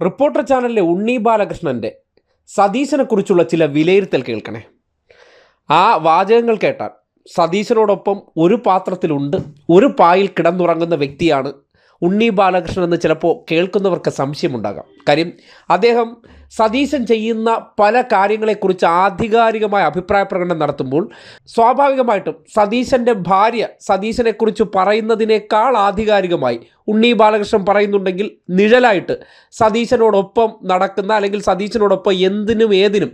Reporter ചാനലിലെ ഉണ്ണി ബാലകൃഷ്ണന്റെ സതീശനെ കുറിച്ചുള്ള ചില വിലയിരുത്തൽ കേൾക്കണേ. ആ വാചകങ്ങൾ കേട്ടാൽ സതീശനോടൊപ്പം ഒരു പാത്രത്തിലുണ്ട് ഒരു പായിൽ കിടന്നുറങ്ങുന്ന വ്യക്തിയാണ് ഉണ്ണി ബാലകൃഷ്ണൻ എന്ന് ചിലപ്പോൾ കേൾക്കുന്നവർക്ക് സംശയമുണ്ടാകാം. കാര്യം അദ്ദേഹം സതീശൻ ചെയ്യുന്ന പല കാര്യങ്ങളെക്കുറിച്ച് ആധികാരികമായ അഭിപ്രായ പ്രകടനം നടത്തുമ്പോൾ സ്വാഭാവികമായിട്ടും സതീശന്റെ ഭാര്യ സതീശനെക്കുറിച്ച് പറയുന്നതിനേക്കാൾ ആധികാരികമായി ഉണ്ണി ബാലകൃഷ്ണൻ പറയുന്നുണ്ടെങ്കിൽ നിഴലായിട്ട് സതീശനോടൊപ്പം നടക്കുന്ന അല്ലെങ്കിൽ സതീശനോടൊപ്പം എന്തിനും ഏതിനും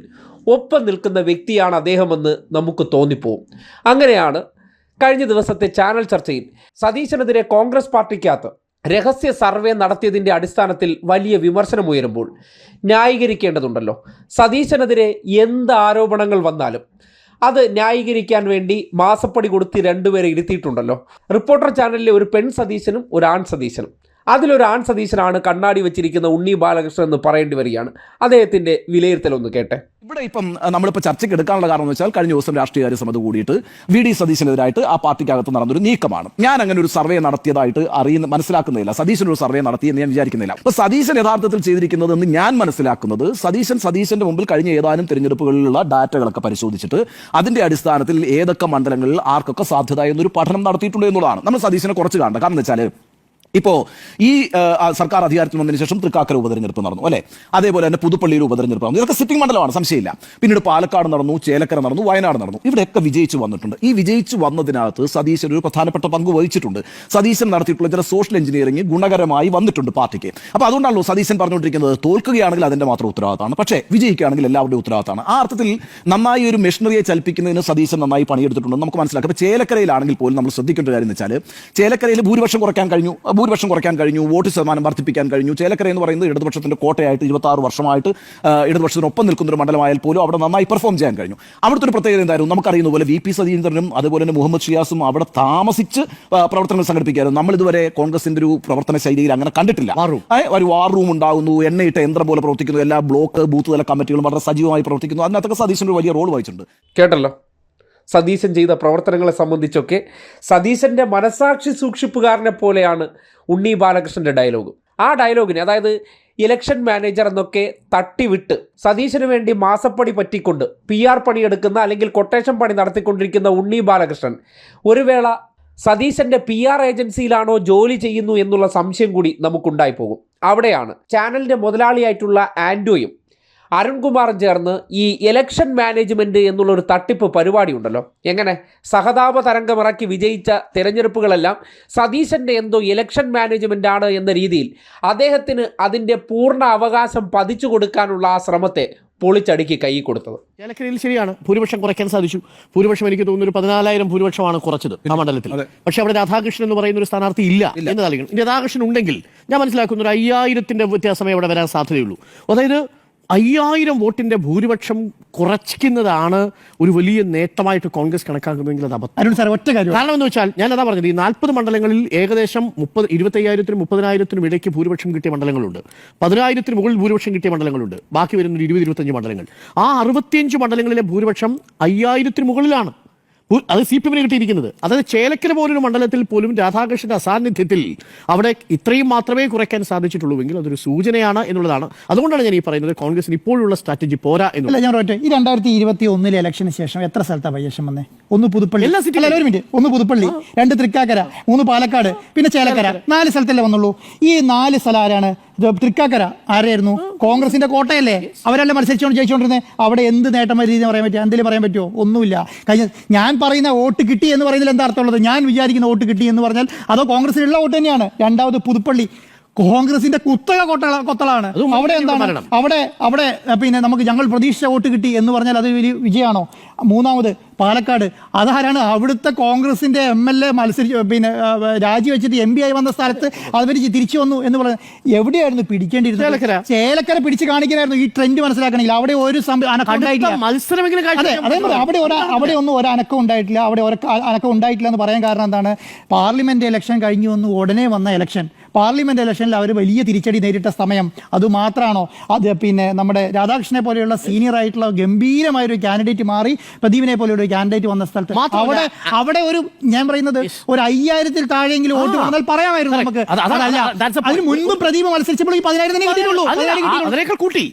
ഒപ്പം നിൽക്കുന്ന വ്യക്തിയാണ് അദ്ദേഹമെന്ന് നമുക്ക് തോന്നിപ്പോവും. അങ്ങനെയാണ് കഴിഞ്ഞ ദിവസത്തെ ചാനൽ ചർച്ചയിൽ സതീശനെതിരെ കോൺഗ്രസ് പാർട്ടിക്കകത്ത് രഹസ്യ സർവേ നടത്തിയതിന്റെ അടിസ്ഥാനത്തിൽ വലിയ വിമർശനമുയരുമ്പോൾ ന്യായീകരിക്കേണ്ടതുണ്ടല്ലോ. സതീശനെതിരെ എന്ത് ആരോപണങ്ങൾ വന്നാലും അത് ന്യായീകരിക്കാൻ വേണ്ടി മാസപ്പടി കൊടുത്ത് രണ്ടുപേരെ ഇരുത്തിയിട്ടുണ്ടല്ലോ. റിപ്പോർട്ടർ ചാനലിലെ ഒരു പെൺ സതീശനും ഒരു ആൺ സതീശനും. അതിലൊരു ആൺ സതീശനാണ് കണ്ണാടി വെച്ചിരിക്കുന്ന ഉണ്ണി ബാലകൃഷ്ണൻ എന്ന് പറയേണ്ടി വരികയാണ്. വിലയിരുത്തൽ ഒന്ന് കേട്ടെ. ഇവിടെ ഇപ്പം നമ്മളിപ്പോൾ ചർച്ചയ്ക്ക് എടുക്കാനുള്ള കാരണം എന്ന് വെച്ചാൽ കഴിഞ്ഞ ദിവസം രാഷ്ട്രീയകാര്യ സമിതി കൂടിയിട്ട് വി ഡി സതീശനെതിരായിട്ട് ആ പാർട്ടിക്കകത്ത് നടന്നൊരു നീക്കമാണ്. ഞാൻ അങ്ങനെ ഒരു സർവേ നടത്തിയതായിട്ട് അറിയുന്ന മനസ്സിലാക്കുന്നില്ല. സതീശൻ ഒരു സർവേ നടത്തി എന്ന് ഞാൻ വിചാരിക്കുന്നില്ല. അപ്പൊ സതീശൻ യഥാർത്ഥത്തിൽ ചെയ്തിരിക്കുന്നത് എന്ന് ഞാൻ മനസ്സിലാക്കുന്നത് സതീശൻ സതീശന്റെ മുമ്പിൽ കഴിഞ്ഞ ഏതാനും തിരഞ്ഞെടുപ്പുകളിലുള്ള ഡാറ്റകളൊക്കെ പരിശോധിച്ചിട്ട് അതിന്റെ അടിസ്ഥാനത്തിൽ ഏതൊക്കെ മണ്ഡലങ്ങളിൽ ആർക്കൊക്കെ സാധ്യത എന്നൊരു പഠനം നടത്തിയിട്ടുണ്ട് എന്നുള്ളതാണ്. നമ്മൾ സതീശനെ കുറച്ച് കാണണ്ട. കാരണം എന്ന് വെച്ചാൽ ഇപ്പോ ഈ സർക്കാർ അധികാരത്തിൽ വന്നതിന് ശേഷം തൃക്കാക്കര ഉപതെരഞ്ഞെടുപ്പ് നടന്നു അല്ലേ? അതേപോലെ തന്നെ പുതുപ്പള്ളിയിൽ ഉപതെരഞ്ഞെടുപ്പ് നടന്നു. ഇതൊക്കെ സിറ്റിംഗ് മണ്ഡലമാണ് സംശയമില്ല. പിന്നീട് പാലക്കാട് നടന്നു ചേലക്കര നടന്നു വയനാട് നടന്നു. ഇവിടെയൊക്കെ വിജയിച്ചു വന്നിട്ടുണ്ട്. ഈ വിജയിച്ചു വന്നതിനകത്ത് സതീശൻ ഒരു പ്രധാനപ്പെട്ട പങ്ക് വഹിച്ചിട്ടുണ്ട്. സതീശൻ നടത്തിയിട്ടുള്ള ചില സോഷ്യൽ എഞ്ചിനീയറിംഗ് ഗുണകരമായി വന്നിട്ടുണ്ട് പാർട്ടിക്ക്. അപ്പോൾ അതുകൊണ്ടാണല്ലോ സതീശൻ പറഞ്ഞുകൊണ്ടിരിക്കുന്നത് തോൽക്കുകയാണെങ്കിൽ അതിന്റെ മാത്രം ഉത്തരവാദിത്തമാണ്. പക്ഷേ വിജയിക്കുകയാണെങ്കിൽ എല്ലാവരുടെയും ഉത്തരവാദിത്തമാണ്. ആ അർത്ഥത്തിൽ നന്നായി ഒരു മെഷീനറിയെ ചലിപ്പിക്കുന്നതിന് സതീശൻ നന്നായി പണിയെടുത്തിട്ടുണ്ട് നമുക്ക് മനസ്സിലാക്കാം. അപ്പോൾ ചേലക്കരയിലാണെങ്കിൽ പോലും നമ്മൾ ശ്രദ്ധിക്കേണ്ട കാര്യം എന്ന് വെച്ചാൽ ചേലക്കരയിൽ ഭൂരിപക്ഷം കുറയ്ക്കാൻ കഴിഞ്ഞു. ഭൂരിപക്ഷം കുറയ്ക്കാൻ കഴിഞ്ഞു വോട്ട് ശതമാനം വർദ്ധിപ്പിക്കാൻ കഴിഞ്ഞു. ചേലക്കര എന്ന് പറയുന്നത് ഇടതുപക്ഷത്തിന്റെ കോട്ടയായിട്ട് ഇരുപത്തി ആറ് വർഷമായിട്ട് ഇടതുപക്ഷത്തിനൊപ്പം നിൽക്കുന്ന ഒരു മണ്ഡലമായാൽ പോലും അവിടെ നന്നായി പെർഫോം ചെയ്യാൻ കഴിഞ്ഞു. അവിടുത്തെ ഒരു പ്രത്യേകത എന്തായിരുന്നു നമുക്കറിയുന്ന പോലെ വി പി സതീന്ദ്രനും അതുപോലെ തന്നെ മുഹമ്മദ് ഷിയാസും അവിടെ താമസിച്ച് പ്രവർത്തനങ്ങൾ സംഘടിപ്പിക്കായിരുന്നു നമ്മൾ ഇതുവരെ കോൺഗ്രസിന്റെ ഒരു പ്രവർത്തന ശൈലിയിൽ അങ്ങനെ കണ്ടിട്ടില്ല. ഒരു വാർ റൂം ഉണ്ടാകുന്നു എണ്ണയിട്ട യന്ത്രം പോലെ പ്രവർത്തിക്കുന്നു എല്ലാ ബ്ലോക്ക് ബൂത്ത് തല കമ്മിറ്റികളും വളരെ സജീവമായി പ്രവർത്തിക്കുന്നു. അതിനകത്തൊക്കെ സതീശൻ ഒരു വലിയ റോൾ വഹിച്ചിട്ടുണ്ട്. കേട്ടല്ലോ. സതീശൻ ചെയ്ത പ്രവർത്തനങ്ങളെ സംബന്ധിച്ചൊക്കെ സതീശന്റെ മനസാക്ഷി സൂക്ഷിപ്പുകാരനെ പോലെയാണ് ഉണ്ണി ബാലകൃഷ്ണന്റെ ഡയലോഗ്. ആ ഡയലോഗിന് അതായത് ഇലക്ഷൻ മാനേജർ എന്നൊക്കെ തട്ടിവിട്ട് സതീശന് വേണ്ടി മാസപ്പടി പറ്റിക്കൊണ്ട് പി ആർ പണിയെടുക്കുന്ന അല്ലെങ്കിൽ കൊട്ടേഷൻ പണി നടത്തിക്കൊണ്ടിരിക്കുന്ന ഉണ്ണി ബാലകൃഷ്ണൻ ഒരു വേള സതീശന്റെ പി ആർ ഏജൻസിയിലാണോ ജോലി ചെയ്യുന്നു എന്നുള്ള സംശയം കൂടി നമുക്കുണ്ടായി പോകും അവിടെയാണ് ചാനലിന്റെ മുതലാളിയായിട്ടുള്ള ആൻഡോയും അരുൺകുമാറും ചേർന്ന് ഈ ഇലക്ഷൻ മാനേജ്മെന്റ് എന്നുള്ളൊരു തട്ടിപ്പ് പരിപാടി ഉണ്ടല്ലോ എങ്ങനെ? സഹതാപ തരംഗമിറക്കി വിജയിച്ച തിരഞ്ഞെടുപ്പുകളെല്ലാം സതീശന്റെ എന്തോ ഇലക്ഷൻ മാനേജ്മെന്റ് ആണ് എന്ന രീതിയിൽ അദ്ദേഹത്തിന് അതിന്റെ പൂർണ അവകാശം പതിച്ചു കൊടുക്കാനുള്ള ആ ശ്രമത്തെ പൊളിച്ചടുക്കി കൈ കൊടുത്തത്. ഏലക്കരയിൽ ശരിയാണ്. ഭൂരിപക്ഷം കുറയ്ക്കാൻ സാധിച്ചു. ഭൂരിപക്ഷം എനിക്ക് തോന്നുന്നു ഒരു പതിനാലായിരം ഭൂരിപക്ഷമാണ് കുറച്ചത് ആ മണ്ഡലത്തിൽ. പക്ഷെ അവിടെ രാധാകൃഷ്ണൻ എന്ന് പറയുന്ന ഒരു സ്ഥാനാർത്ഥി ഇല്ല എന്ന് ഇനി രാധാകൃഷ്ണൻ ഉണ്ടെങ്കിൽ ഞാൻ മനസ്സിലാക്കുന്ന ഒരു അയ്യായിരത്തിന്റെ വ്യത്യാസമേ അവിടെ വരാൻ സാധ്യതയുള്ളൂ. അതായത് അയ്യായിരം വോട്ടിന്റെ ഭൂരിപക്ഷം കുറച്ചിക്കുന്നതാണ് ഒരു വലിയ നേട്ടമായിട്ട് കോൺഗ്രസ് കണക്കാക്കുന്നതെങ്കിൽ അത് അബദ്ധം. അരുൺ സാർ ഒറ്റ കാര്യം. കാരണം എന്ന് വെച്ചാൽ ഞാൻ അതാ പറഞ്ഞത് ഈ നാൽപ്പത് മണ്ഡലങ്ങളിൽ ഏകദേശം മുപ്പത് ഇരുപത്തയ്യായിരത്തിനും മുപ്പതിനായിരത്തിനും ഇടയ്ക്ക് ഭൂരിപക്ഷം കിട്ടിയ മണ്ഡലങ്ങളുണ്ട്. പതിനായിരത്തിന് മുകളിൽ ഭൂരിപക്ഷം കിട്ടിയ മണ്ഡലങ്ങളുണ്ട്. ബാക്കി വരുന്ന ഇരുപത് ഇരുപത്തഞ്ച് മണ്ഡലങ്ങൾ. ആ അറുപത്തിയഞ്ച് മണ്ഡലങ്ങളിലെ ഭൂരിപക്ഷം അയ്യായിരത്തിന് മുകളിലാണ്. അത് സി പി എമ്മിന് കിട്ടിയിരിക്കുന്നത്. അതായത് ചേലക്കര പോലൊരു മണ്ഡലത്തിൽ പോലും രാധാകൃഷ്ണന്റെ അസാന്നിധ്യത്തിൽ അവിടെ ഇത്രയും മാത്രമേ കുറയ്ക്കാൻ സാധിച്ചിട്ടുള്ളൂ എങ്കിൽ അതൊരു സൂചനയാണ് എന്നുള്ളതാണ്. അതുകൊണ്ടാണ് ഞാൻ ഈ പറയുന്നത് കോൺഗ്രസിന് ഇപ്പോഴുള്ള സ്ട്രാറ്റജി പോരാ എന്നുള്ളത്. ഞാൻ പറയട്ടെ ഈ രണ്ടായിരത്തി ഇരുപത്തി ഒന്നിലെ ഇലക്ഷന് ശേഷം എത്ര സ്ഥലത്താണ് പയ്യശം വന്നേ? ഒന്ന് പുതുപ്പള്ളി. എല്ലാ സിറ്റിയിലും. അല്ല, ഒരു മിനിറ്റ് ഒന്ന് പുതുപ്പള്ളി രണ്ട് തൃക്കാക്കര മൂന്ന് പാലക്കാട് പിന്നെ ചേലക്കര. നാല് സ്ഥലത്തല്ലേ വന്നുള്ളൂ. ഈ നാല് സ്ഥലം ആരാണ്? തൃക്കാക്കര ആരായിരുന്നു? കോൺഗ്രസിന്റെ കോട്ടയല്ലേ? അവരല്ലേ മത്സരിച്ചുകൊണ്ട് ജയിച്ചുകൊണ്ടിരുന്നത് അവിടെ എന്ത് നേട്ടം രീതി പറയാൻ പറ്റുമോ എന്തെങ്കിലും പറയാൻ പറ്റുമോ ഒന്നുമില്ല. കഴിഞ്ഞ ഞാൻ പറയുന്ന വോട്ട് കിട്ടി എന്ന് പറയുന്നതിൽ എന്താ അർത്ഥമുള്ളത്? ഞാൻ വിചാരിക്കുന്ന വോട്ട് കിട്ടി എന്ന് പറഞ്ഞാൽ അതോ കോൺഗ്രസിനുള്ള വോട്ട് തന്നെയാണ്? രണ്ടാമത് പുതുപ്പള്ളി. കോൺഗ്രസിന്റെ കുത്തക കൊട്ടള കൊത്തളാണ്. അവിടെ എന്താണ്? അവിടെ അവിടെ പിന്നെ നമുക്ക് ഞങ്ങൾ പ്രതീക്ഷിച്ച വോട്ട് കിട്ടി എന്ന് പറഞ്ഞാൽ അത് വലിയ വിജയമാണോ? മൂന്നാമത് പാലക്കാട്. അതാരാണ് അവിടുത്തെ കോൺഗ്രസിന്റെ എം എൽ എ മത്സരിച്ച് പിന്നെ രാജിവെച്ചിട്ട് എം പി ആയി വന്ന സ്ഥലത്ത് അവർ തിരിച്ചു വന്നു എന്ന് പറയുന്നത് എവിടെയായിരുന്നു പിടിക്കേണ്ടിയിരുന്നത്? ചേലക്കര. ചേലക്കര പിടിച്ച് കാണിക്കണമായിരുന്നു ഈ ട്രെൻഡ് മനസ്സിലാക്കണമെങ്കിൽ അവിടെ ഒരു സംഭ- അനക്കം ഉണ്ടായിട്ടില്ല. മത്സരമെങ്കിലും അതെ കാഴ്ചവെക്കാൻ അവിടെ ഒരു അവിടെ ഒന്നും ഒരു അനക്കം ഉണ്ടായിട്ടില്ല. അവിടെ ഒരു അനക്കം ഉണ്ടായിട്ടില്ല എന്ന് പറയാൻ കാരണം എന്താണ്? പാർലമെന്റ് ഇലക്ഷൻ കഴിഞ്ഞു വന്നു ഉടനെ വന്ന ഇലക്ഷൻ. പാർലമെന്റ് ഇലക്ഷനിൽ അവർ വലിയ തിരിച്ചടി നേരിട്ട സമയം. അതുമാത്രമാണോ അത് പിന്നെ നമ്മുടെ രാധാകൃഷ്ണനെ പോലെയുള്ള സീനിയർ ആയിട്ടുള്ള ഗംഭീരമായ ഒരു കാൻഡിഡേറ്റ് മാറി പ്രദീപിനെ പോലെയുള്ള ഒരു കാൻഡിഡേറ്റ് വന്ന സ്ഥലത്ത്. അവിടെ അവിടെ ഒരു ഞാൻ പറയുന്നത് ഒരു അയ്യായിരത്തിൽ താഴെയെങ്കിലും വോട്ട്. വന്നാൽ പറയാമായിരുന്നു നമുക്ക്. അതിന് മുൻപ് പ്രദീപ് മത്സരിച്ചപ്പോൾ ഈ പതിനായിരം തന്നെ കിട്ടിയിട്ടുള്ളൂ. അല്ല, പതിനായിരം ആ, കിട്ടിയിട്ടുള്ളൂ. അതിനേക്കാൾ കൂട്ടി.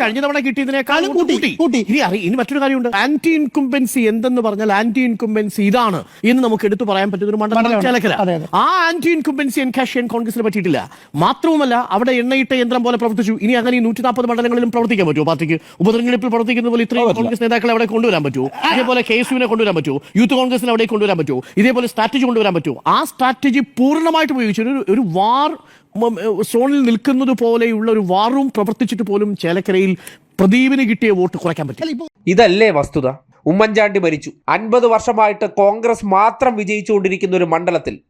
കഴിഞ്ഞ തവണ കിട്ടിയതിനേക്കാൾ അതിന് കൂട്ടി, കൂട്ടി. ഇനി മറ്റൊരു കാര്യമുണ്ട്. ആന്റി ഇൻകുംബൻസി എന്തെന്ന് പറഞ്ഞാൽ ആന്റി ഇൻകുംബൻസി ഇതാണ്. എന്ന് നമുക്ക് എടുത്തു പറയാൻ പറ്റുന്ന ഒരു മണ്ഡലം. ചേലക്കര. ആ ആന്റി ഇൻകുംബൻസി എൻകാഷ് ചെയ്യാൻ കോൺഗ്രസിന് പറ്റിയിട്ടില്ല. മാത്രവുമല്ല അവിടെ എണ്ണയിട്ട യന്ത്രം പോലെ പ്രവർത്തിച്ചു. ഇനി അങ്ങനെ ഈ നൂറ്റി നാൽപ്പത് മണ്ഡലങ്ങളിലും പ്രവർത്തിക്കാൻ പറ്റുമോ? പാർട്ടിക്ക് ഉപതെരഞ്ഞെടുപ്പിൽ പ്രവർത്തിക്കുന്ന പോലെ ഇത്രയും കോൺഗ്രസ് നേതാക്കളെ അവിടെ കൊണ്ടുവരാൻ പറ്റുമോ? ഇതേപോലെ കെ എസ് യുവിനെ കൊണ്ടുവരാൻ പറ്റുമോ? യൂത്ത് കോൺഗ്രസിനെ അവിടെ കൊണ്ടുവരാൻ പറ്റുമോ? ഇതേപോലെ സ്ട്രാറ്റജി കൊണ്ടുവരാൻ പറ്റുമോ? ആ സ്ട്രാറ്റജി പൂർണമായിട്ട് ഉപയോഗിച്ചു ഒരു ഒരു വാർ സോണിൽ നിൽക്കുന്നത് പോലെയുള്ള ഒരു വാറും പ്രവർത്തിച്ചിട്ട് പോലും ചേലക്കരയിൽ പ്രദീപിന് കിട്ടിയ വോട്ട് കുറയ്ക്കാൻ പറ്റില്ല. ഇതല്ലേ വസ്തുത. ഉമ്മൻചാണ്ടി മരിച്ചു. അൻപത് വർഷമായിട്ട് കോൺഗ്രസ് മാത്രം വിജയിച്ചുകൊണ്ടിരിക്കുന്ന ഒരു മണ്ഡലത്തിൽ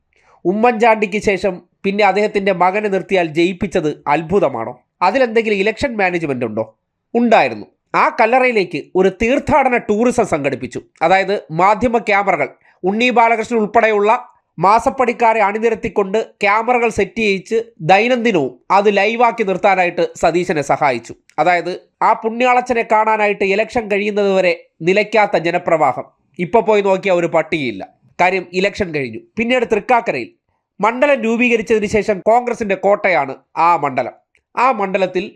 ഉമ്മൻചാണ്ടിക്ക് ശേഷം പിന്നെ അദ്ദേഹത്തിന്റെ മകനെ നിർത്തിയാൽ ജയിപ്പിച്ചത് അത്ഭുതമാണോ? അതിലെന്തെങ്കിലും ഇലക്ഷൻ മാനേജ്മെന്റ് ഉണ്ടോ? ഉണ്ടായിരുന്നു. ആ കല്ലറയിലേക്ക് ഒരു തീർത്ഥാടന ടൂറിസം സംഘടിപ്പിച്ചു. അതായത് മാധ്യമ ക്യാമറകൾ. ഉണ്ണി ബാലകൃഷ്ണൻ ഉൾപ്പെടെയുള്ള മാസപ്പടിക്കാരെ അണിനിരത്തിക്കൊണ്ട് ക്യാമറകൾ സെറ്റ് ചെയ്യിച്ച് ദൈനംദിനവും അത് ലൈവാക്കി നിർത്താനായിട്ട് സതീശനെ സഹായിച്ചു. അതായത് ആ പുണ്യാളച്ചനെ കാണാനായിട്ട് ഇലക്ഷൻ കഴിയുന്നതുവരെ നിലയ്ക്കാത്ത ജനപ്രവാഹം. ഇപ്പോൾ പോയി നോക്കിയ ഒരു പട്ടികയില്ല. കാര്യം ഇലക്ഷൻ കഴിഞ്ഞു. പിന്നീട് തൃക്കാക്കരയിൽ മണ്ഡലം രൂപീകരിച്ചതിന് ശേഷം കോൺഗ്രസിന്റെ കോട്ടയാണ് ആ മണ്ഡലം. ആ മണ്ഡലത്തിൽ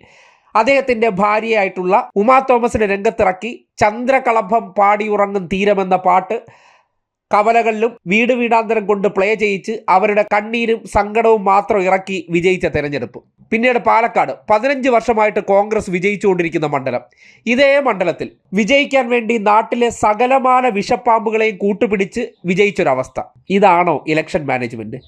അദ്ദേഹത്തിന്റെ ഭാര്യയായിട്ടുള്ള ഉമാ തോമസിനെ രംഗത്തിറക്കി ചന്ദ്രകളഭം പാടിയുറങ്ങും തീരമെന്ന പാട്ട് കവലകളിലും വീട് വീടാന്തരം കൊണ്ട് പ്ലേ ചെയ്യിച്ച് അവരുടെ കണ്ണീരും സങ്കടവും മാത്രം ഇറക്കി വിജയിച്ച തെരഞ്ഞെടുപ്പ്. പിന്നീട് പാലക്കാട് പതിനഞ്ച് വർഷമായിട്ട് കോൺഗ്രസ് വിജയിച്ചുകൊണ്ടിരിക്കുന്ന മണ്ഡലം. ഇതേ മണ്ഡലത്തിൽ വിജയിക്കാൻ വേണ്ടി നാട്ടിലെ സകലമാന വിഷപ്പാമ്പുകളെയും കൂട്ടുപിടിച്ച് വിജയിച്ചൊരവസ്ഥ. ഇതാണോ ഇലക്ഷൻ മാനേജ്മെന്റ്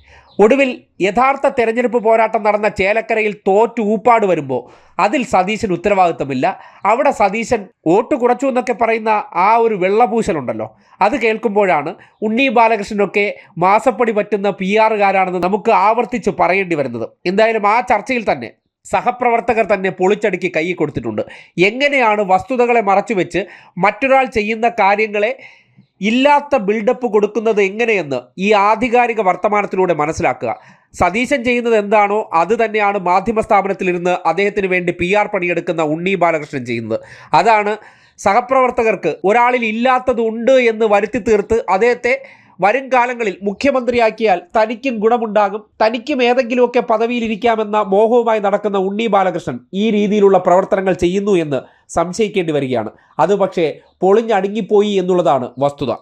ഒടുവിൽ യഥാർത്ഥ തെരഞ്ഞെടുപ്പ് പോരാട്ടം നടന്ന ചേലക്കരയിൽ തോറ്റു ഊപ്പാട് വരുമ്പോൾ അതിൽ സതീശൻ ഉത്തരവാദിത്തമില്ല. അവിടെ സതീശൻ വോട്ട് കുറച്ചു എന്നൊക്കെ പറയുന്ന ആ ഒരു വെള്ളപൂശലുണ്ടല്ലോ. അത് കേൾക്കുമ്പോഴാണ് ഉണ്ണി ബാലകൃഷ്ണനൊക്കെ മാസപ്പടി പറ്റുന്ന പി ആറുകാരാണെന്ന് നമുക്ക് ആവർത്തിച്ച് പറയേണ്ടി വരുന്നത്. എന്തായാലും ആ ചർച്ചയിൽ തന്നെ സഹപ്രവർത്തകർ തന്നെ പൊളിച്ചടുക്കി കൈ കൊടുത്തിട്ടുണ്ട്. എങ്ങനെയാണ് വസ്തുതകളെ മറച്ചുവെച്ച് മറ്റൊരാൾ ചെയ്യുന്ന കാര്യങ്ങളെ ഇല്ലാത്ത ബിൽഡപ്പ് കൊടുക്കുന്നത് എങ്ങനെയെന്ന് ഈ ആധികാരിക വർത്തമാനത്തിലൂടെ മനസ്സിലാക്കുക. സതീശൻ ചെയ്യുന്നത് എന്താണോ അത് തന്നെയാണ് മാധ്യമ സ്ഥാപനത്തിലിരുന്ന് അദ്ദേഹത്തിന് വേണ്ടി പി ആർ പണിയെടുക്കുന്ന ഉണ്ണി ബാലകൃഷ്ണൻ ചെയ്യുന്നത്. അതാണ് സഹപ്രവർത്തകർക്ക് ഒരാളിൽ ഇല്ലാത്തതുണ്ട് എന്ന് വരുത്തി തീർത്ത് അദ്ദേഹത്തെ വരും കാലങ്ങളിൽ മുഖ്യമന്ത്രിയാക്കിയാൽ തനിക്കും ഗുണമുണ്ടാകും തനിക്കും ഏതെങ്കിലുമൊക്കെ പദവിയിലിരിക്കാമെന്ന മോഹവുമായി നടക്കുന്ന ഉണ്ണി ബാലകൃഷ്ണൻ ഈ രീതിയിലുള്ള പ്രവർത്തനങ്ങൾ ചെയ്യുന്നു എന്ന് സംശയിക്കേണ്ടി വരികയാണ്. അത് പക്ഷേ പൊളിഞ്ഞടുങ്ങിപ്പോയി എന്നുള്ളതാണ് വസ്തുത.